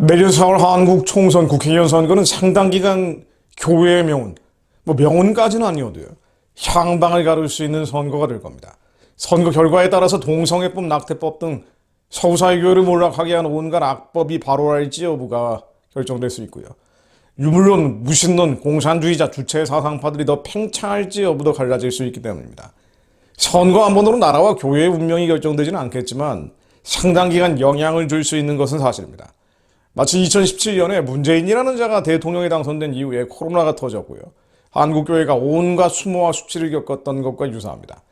내년 4월 한국 총선 국회의원 선거는 상당 기간 교회의 명운, 뭐 명운까지는 아니어도요. 향방을 가를 수 있는 선거가 될 겁니다. 선거 결과에 따라서 동성애법, 낙태법 등 서구사회 교회를 몰락하게 한 온갖 악법이 발효할지 여부가 결정될 수 있고요. 유물론, 무신론, 공산주의자, 주체 사상파들이 더 팽창할지 여부도 갈라질 수 있기 때문입니다. 선거 한 번으로 나라와 교회의 운명이 결정되지는 않겠지만 상당 기간 영향을 줄 수 있는 것은 사실입니다. 마치 2017년에 문재인이라는 자가 대통령에 당선된 이후에 코로나가 터졌고요. 한국교회가 온갖 수모와 수치를 겪었던 것과 유사합니다.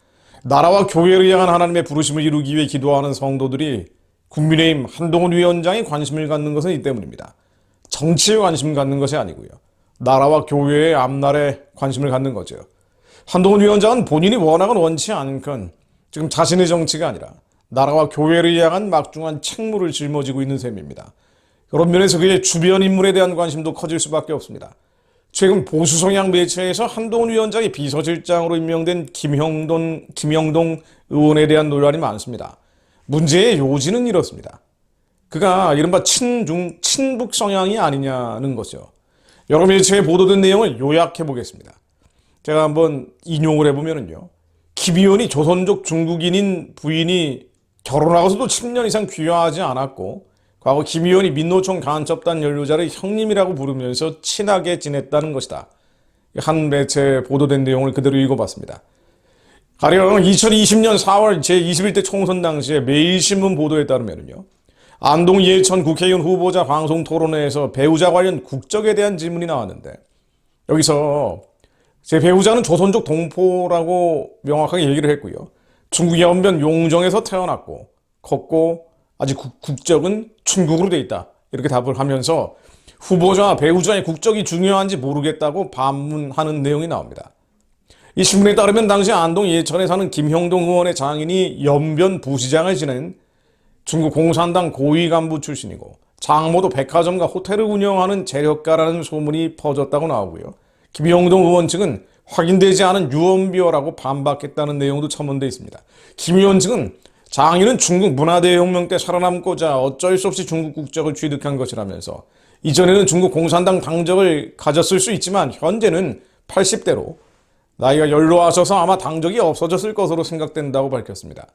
나라와 교회를 향한 하나님의 부르심을 이루기 위해 기도하는 성도들이 국민의힘 한동훈 위원장이 관심을 갖는 것은 이 때문입니다. 정치에 관심 갖는 것이 아니고요. 나라와 교회의 앞날에 관심을 갖는 거죠. 한동훈 위원장은 본인이 원하건 원치 않건 지금 자신의 정치가 아니라 나라와 교회를 향한 막중한 책무를 짊어지고 있는 셈입니다. 그런 면에서 그의 주변 인물에 대한 관심도 커질 수밖에 없습니다. 최근 보수 성향 매체에서 한동훈 위원장이 비서실장으로 임명된 김형돈, 김영동 의원에 대한 논란이 많습니다. 문제의 요지는 이렇습니다. 그가 이른바 친중, 친북 성향이 아니냐는 거죠. 여러 매체에 보도된 내용을 요약해 보겠습니다. 제가 한번 인용을 해보면은요. 김 의원이 조선족 중국인인 부인이 결혼하고서도 10년 이상 귀화하지 않았고 과거 김 의원이 민노총 간첩단 연루자를 형님이라고 부르면서 친하게 지냈다는 것이다. 한 매체에 보도된 내용을 그대로 읽어봤습니다. 가령 2020년 4월 제21대 총선 당시에 매일신문 보도에 따르면요. 안동 예천 국회의원 후보자 방송 토론회에서 배우자 관련 국적에 대한 질문이 나왔는데 여기서 제 배우자는 조선족 동포라고 명확하게 얘기를 했고요. 중국 연변 용정에서 태어났고 컸고 아직 국- 국적은 중국으로 돼 있다. 이렇게 답을 하면서 후보자와 배우자의 국적이 중요한지 모르겠다고 반문하는 내용이 나옵니다. 이 신문에 따르면 당시 안동 예천에 사는 김형동 의원의 장인이 연변 부시장을 지낸 중국 공산당 고위 간부 출신이고 장모도 백화점과 호텔을 운영하는 재력가라는 소문이 퍼졌다고 나오고요. 김영동 의원 측은 확인되지 않은 유언비어라고 반박했다는 내용도 첨언돼 있습니다. 김 의원 측은 장인은 중국 문화대혁명 때 살아남고자 어쩔 수 없이 중국 국적을 취득한 것이라면서 이전에는 중국 공산당 당적을 가졌을 수 있지만 현재는 80대로 나이가 연로하셔서 아마 당적이 없어졌을 것으로 생각된다고 밝혔습니다.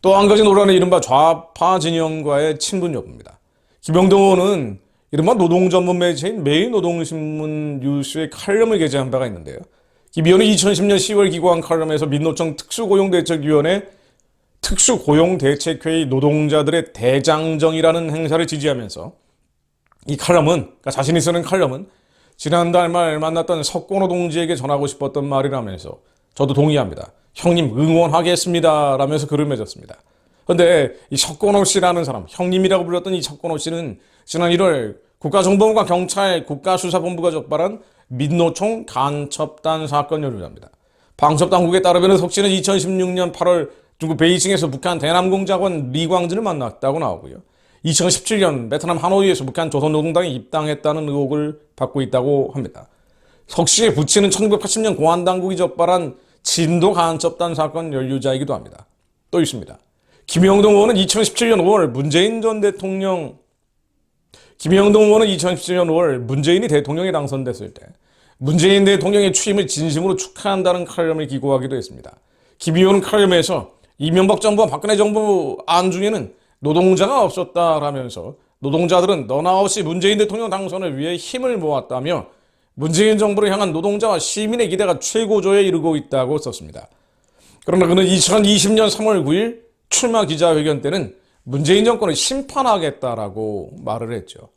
또 한 가지 논란은 이른바 좌파 진영과의 친분 여부입니다. 김영동 의원은 이른바 노동 전문 매체인 매일노동신문 뉴스에 칼럼을 게재한 바가 있는데요. 김 의원은 2010년 10월 기고한 칼럼에서 민노총 특수고용대책위원회 특수고용대책회의 노동자들의 대장정이라는 행사를 지지하면서 이 칼럼은 그러니까 자신이 쓰는 칼럼은 지난달 말 만났던 석권호 동지에게 전하고 싶었던 말이라면서 저도 동의합니다. 형님 응원하겠습니다. 라면서 글을 맺었습니다. 근데 이 석권호 씨라는 사람, 형님이라고 불렸던 이 석권호 씨는 지난 1월 국가정보원과 경찰 국가수사본부가 적발한 민노총 간첩단 사건 연루자입니다. 방첩당국에 따르면 석 씨는 2016년 8월 중국 베이징에서 북한 대남공작원 리광진을 만났다고 나오고요. 2017년 베트남 하노이에서 북한 조선노동당에 입당했다는 의혹을 받고 있다고 합니다. 석 씨의 부친은 1980년 공안당국이 적발한 진도 간첩단 사건 연루자이기도 합니다. 또 있습니다. 김영동 의원은 2017년 5월 문재인 전 대통령 김영동 의원은 2017년 5월 문재인이 대통령에 당선됐을 때 문재인 대통령의 취임을 진심으로 축하한다는 칼럼을 기고하기도 했습니다. 김 의원은 칼럼에서 이명박 정부와 박근혜 정부 안 중에는 노동자가 없었다라면서 노동자들은 너나 없이 문재인 대통령 당선을 위해 힘을 모았다며 문재인 정부를 향한 노동자와 시민의 기대가 최고조에 이르고 있다고 썼습니다. 그러나 그는 2020년 3월 9일 출마 기자회견 때는 문재인 정권을 심판하겠다라고 말을 했죠.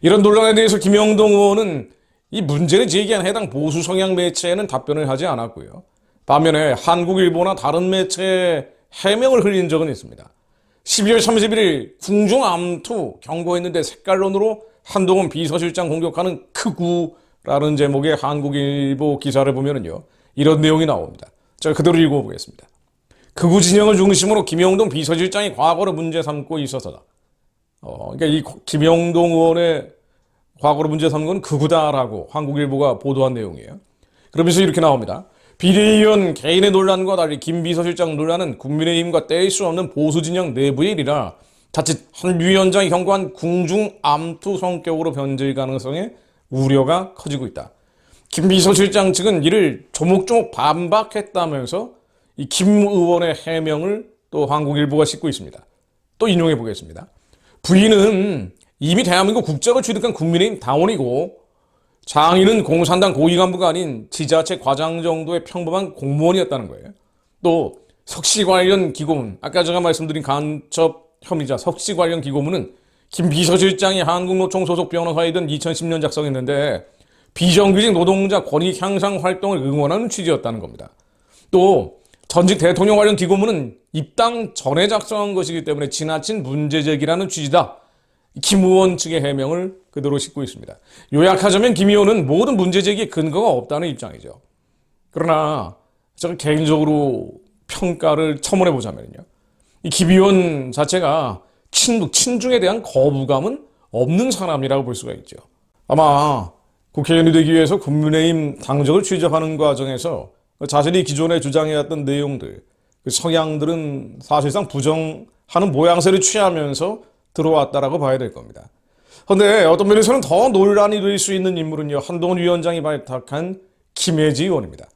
이런 논란에 대해서 김영동 의원은 이 문제를 제기한 해당 보수 성향 매체에는 답변을 하지 않았고요. 반면에 한국일보나 다른 매체에 해명을 흘린 적은 있습니다. 12월 31일 궁중 암투 경고했는데 색깔론으로 한동훈 비서실장 공격하는 크구라는 제목의 한국일보 기사를 보면은요 이런 내용이 나옵니다. 제가 그대로 읽어보겠습니다. 극우 진영을 중심으로 김영동 비서실장이 과거를 문제 삼고 있어서다. 어, 그러니까 이 김영동 의원의 과거로 문제 삼은 건 극우다라고 한국일보가 보도한 내용이에요. 그러면서 이렇게 나옵니다. 비대위원 개인의 논란과 달리 김 비서실장 논란은 국민의힘과 뗄수 없는 보수 진영 내부의 일이라 자칫 한 위원장이 경고한 궁중 암투 성격으로 변질 가능성에 우려가 커지고 있다. 김 비서실장 측은 이를 조목조목 반박했다면서 이 김 의원의 해명을 또 한국일보가 싣고 있습니다. 또 인용해 보겠습니다. 부인은 이미 대한민국 국적을 취득한 국민의힘 당원이고 장인은 공산당 고위 간부가 아닌 지자체 과장 정도의 평범한 공무원이었다는 거예요. 또 석시 관련 기고문, 아까 제가 말씀드린 간첩 혐의자 석시 관련 기고문은 김 비서실장이 한국노총 소속 변호사이던 2010년 작성했는데 비정규직 노동자 권익 향상 활동을 응원하는 취지였다는 겁니다. 또 전직 대통령 관련 기고문은 입당 전에 작성한 것이기 때문에 지나친 문제 제기라는 취지다. 김 의원 측의 해명을 그대로 싣고 있습니다. 요약하자면 김 의원은 모든 문제 제기에 근거가 없다는 입장이죠. 그러나 제가 개인적으로 평가를 첨언해 보자면요. 이김 의원 자체가 친북, 친중에 대한 거부감은 없는 사람이라고 볼 수가 있죠. 아마 국회의원이 되기 위해서 국민의힘 당적을 취재하는 과정에서 자신이 기존에 주장해왔던 내용들, 그 성향들은 사실상 부정하는 모양새를 취하면서 들어왔다라고 봐야 될 겁니다. 그런데 어떤 면에서는 더 논란이 될 수 있는 인물은요, 한동훈 위원장이 발탁한 김예지 의원입니다.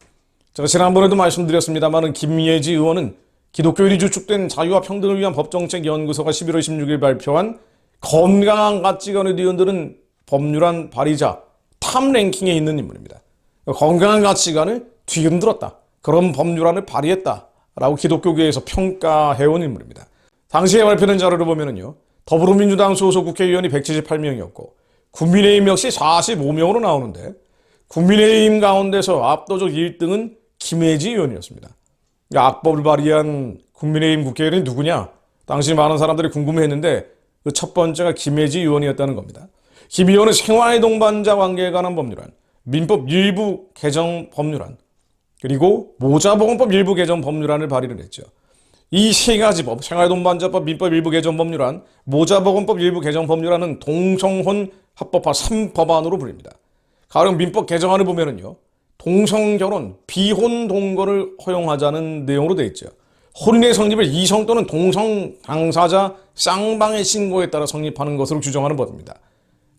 제가 지난번에도 말씀드렸습니다만은 김예지 의원은 기독교인이 주축된 자유와 평등을 위한 법정책연구소가 11월 16일 발표한 건강한 가치관의 뒤흔드는 법률안 발의자 탑 랭킹에 있는 인물입니다. 건강한 가치관을 뒤흔들었다. 그런 법률안을 발의했다 라고 기독교계에서 평가해온 인물입니다. 당시에 발표된 자료를 보면은요. 더불어민주당 소속 국회의원이 178명이었고 국민의힘 역시 45명으로 나오는데 국민의힘 가운데서 압도적 1등은 김혜지 의원이었습니다. 악법을 발의한 국민의힘 국회의원이 누구냐? 당시 많은 사람들이 궁금해했는데 그 첫 번째가 김혜지 의원이었다는 겁니다. 김 의원은 생활 동반자 관계에 관한 법률안, 민법 일부 개정 법률안, 그리고 모자보건법 일부 개정 법률안을 발의를 했죠. 이 세 가지 법, 생활동반자법, 민법 일부 개정 법률안, 모자보건법 일부 개정 법률안은 동성혼 합법화 3법안으로 불립니다. 가령 민법 개정안을 보면은요, 동성결혼, 비혼 동거를 허용하자는 내용으로 되어 있죠. 혼인의 성립을 이성 또는 동성 당사자 쌍방의 신고에 따라 성립하는 것으로 규정하는 법입니다.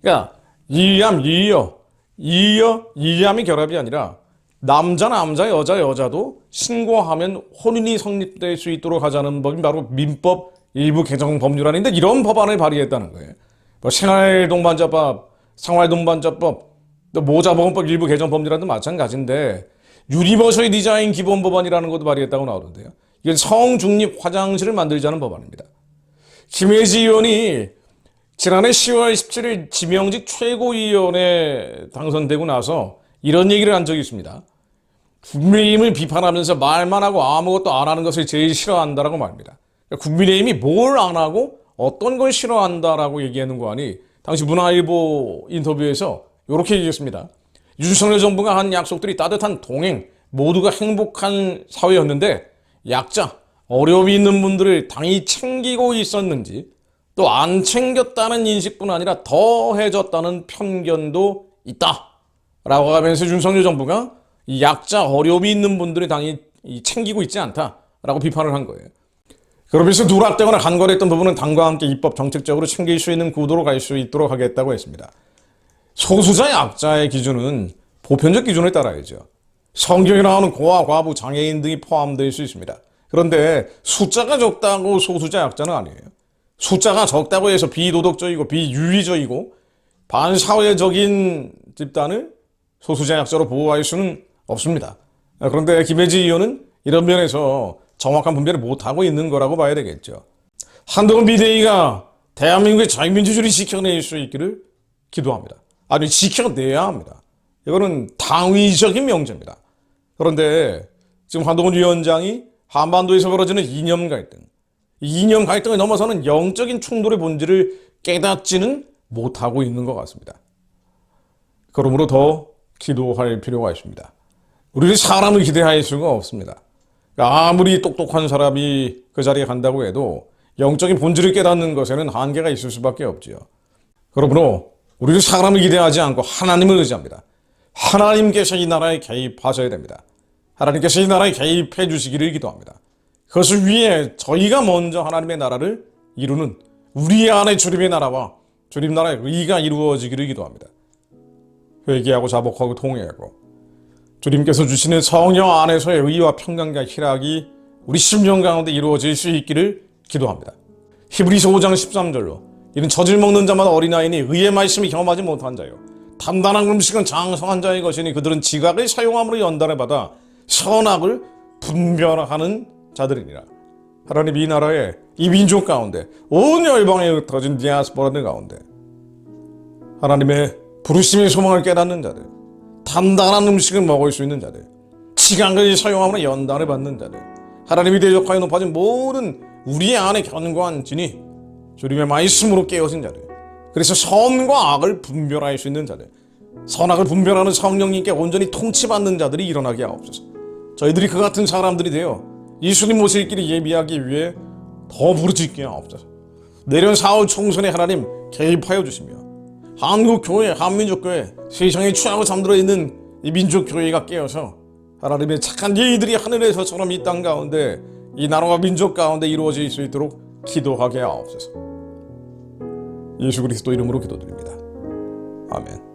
그러니까 이암, 이여, 이여, 이암이 결합이 아니라 남자, 남자, 여자, 여자도 신고하면 혼인이 성립될 수 있도록 하자는 법이 바로 민법 일부 개정 법률안인데 이런 법안을 발의했다는 거예요. 뭐 생활동반자법, 생활동반자법, 또 모자보건법 일부 개정 법률안도 마찬가지인데 유니버설 디자인 기본 법안이라는 것도 발의했다고 나오는데요. 이건 성중립 화장실을 만들자는 법안입니다. 김혜지 의원이 지난해 10월 17일 지명직 최고위원에 당선되고 나서 이런 얘기를 한 적이 있습니다. 국민의힘을 비판하면서 말만 하고 아무것도 안 하는 것을 제일 싫어한다라고 말합니다. 그러니까 국민의힘이 뭘 안 하고 어떤 걸 싫어한다라고 얘기하는 거 아니 당시 문화일보 인터뷰에서 이렇게 얘기했습니다. 윤석열 정부가 한 약속들이 따뜻한 동행, 모두가 행복한 사회였는데 약자, 어려움이 있는 분들을 당이 챙기고 있었는지 또 안 챙겼다는 인식뿐 아니라 더해졌다는 편견도 있다. 라고 하면서 윤석열 정부가 이 약자, 어려움이 있는 분들을 당이 이 챙기고 있지 않다라고 비판을 한 거예요. 그러면서 누락되거나 간과했던 부분은 당과 함께 입법 정책적으로 챙길 수 있는 구도로 갈 수 있도록 하겠다고 했습니다. 소수자 약자의 기준은 보편적 기준을 따라야죠. 성경에 나오는 고아, 과부, 장애인 등이 포함될 수 있습니다. 그런데 숫자가 적다고 소수자 약자는 아니에요. 숫자가 적다고 해서 비도덕적이고 비윤리적이고 반사회적인 집단을 소수자 약자로 보호할 수는 없습니다. 그런데 김혜지 의원은 이런 면에서 정확한 분별을 못하고 있는 거라고 봐야 되겠죠. 한동훈 비대위가 대한민국의 자유민주주의를 지켜낼 수 있기를 기도합니다. 아니, 지켜내야 합니다. 이거는 당위적인 명제입니다. 그런데 지금 한동훈 위원장이 한반도에서 벌어지는 이념 갈등, 이념 갈등을 넘어서는 영적인 충돌의 본질을 깨닫지는 못하고 있는 것 같습니다. 그러므로 더 기도할 필요가 있습니다. 우리는 사람을 기대할 수가 없습니다. 그러니까 아무리 똑똑한 사람이 그 자리에 간다고 해도 영적인 본질을 깨닫는 것에는 한계가 있을 수밖에 없지요. 그러므로 우리는 사람을 기대하지 않고 하나님을 의지합니다. 하나님께서 이 나라에 개입하셔야 됩니다. 하나님께서 이 나라에 개입해 주시기를 기도합니다. 그것을 위해 저희가 먼저 하나님의 나라를 이루는 우리 안에 주님의 나라와 주님 나라의 의가 이루어지기를 기도합니다. 회개하고 자복하고 통회하고 주님께서 주시는 성령 안에서의 의와 평강과 희락이 우리 심령 가운데 이루어질 수 있기를 기도합니다. 히브리서 5장 13절로 이는 젖을 먹는 자마다 어린아이니 의의 말씀이 경험하지 못한 자요 단단한 음식은 장성한 자의 것이니 그들은 지각을 사용함으로 연단을 받아 선악을 분별하는 자들이니라. 하나님 이 나라에 이 민족 가운데 온 열방에 흩어진 디아스포라들 가운데 하나님의 부르심의 소망을 깨닫는 자들 단단한 음식을 먹을 수 있는 자들 지각을 사용함으로 연단을 받는 자들 하나님이 대적하여 높아진 모든 우리 안에 견고한 진이 주님의 말씀으로 깨어진 자들 그래서 선과 악을 분별할 수 있는 자들 선악을 분별하는 성령님께 온전히 통치받는 자들이 일어나게 하옵소서. 저희들이 그 같은 사람들이 되어 예수님 오실 길을 예비하기 위해 더 부르짖게 하옵소서. 내년 4월 총선에 하나님 개입하여 주시며 한국 교회, 한민족 교회, 세상에 취하고 잠들어 있는 이 민족 교회가 깨어서 하나님의 착한 예의들이 하늘에서처럼 이 땅 가운데 이 나라와 민족 가운데 이루어질 수 있도록 기도하게 하옵소서. 예수 그리스도 이름으로 기도드립니다. 아멘.